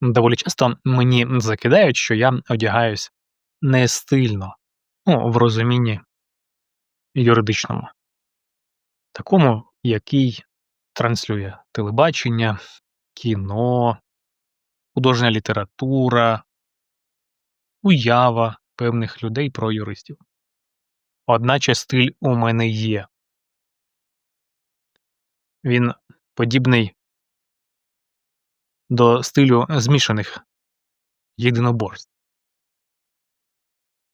Доволі часто мені закидають, що я одягаюсь не стильно, ну, в розумінні юридичному, такому, який транслює телебачення, кіно, художня література, уява певних людей про юристів. Одначе стиль у мене є. Він подібний до стилю змішаних єдиноборств.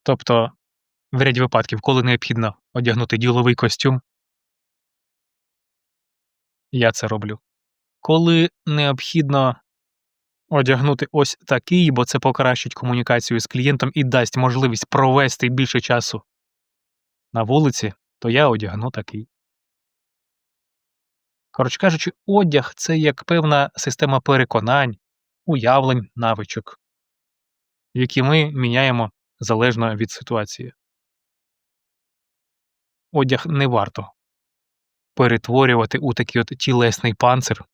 Тобто, в ряді випадків, коли необхідно одягнути діловий костюм, я це роблю. Коли необхідно одягнути ось такий, бо це покращить комунікацію з клієнтом і дасть можливість провести більше часу на вулиці, то я одягну такий. Коротше кажучи, одяг це як певна система переконань, уявлень, навичок, які ми міняємо залежно від ситуації. Одяг не варто перетворювати у такий от тілесний панцир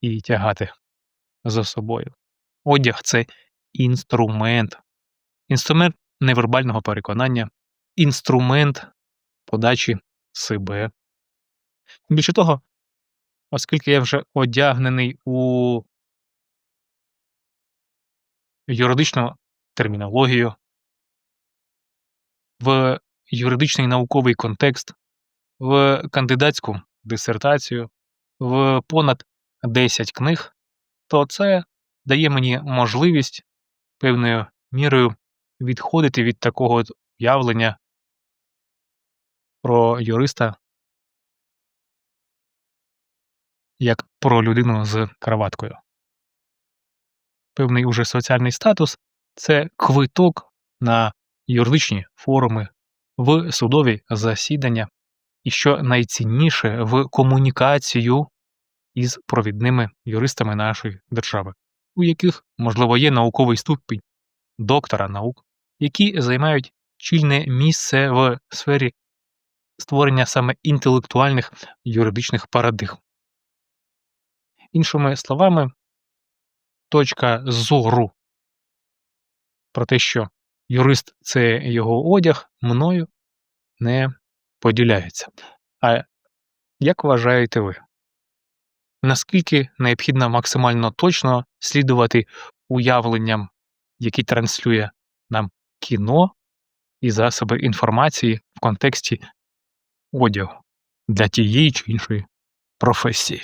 і тягати за собою. Одяг це інструмент, інструмент невербального переконання, інструмент подачі себе. Більше того, оскільки я вже одягнений у юридичну термінологію, в юридичний науковий контекст, в кандидатську дисертацію, в понад 10 книг, то це дає мені можливість певною мірою відходити від такого уявлення про юриста як про людину з краваткою. Певний уже соціальний статус це квиток на юридичні форуми, в судові засідання і, що найцінніше, в комунікацію із провідними юристами нашої держави, у яких, можливо, є науковий ступінь доктора наук, які займають чільне місце в сфері створення саме інтелектуальних юридичних парадигм. Іншими словами, точка зору про те, що юрист це його одяг, мною не поділяється. А як вважаєте ви? Наскільки необхідно максимально точно слідувати уявленням, які транслює нам кіно і засоби інформації в контексті одягу для тієї чи іншої професії?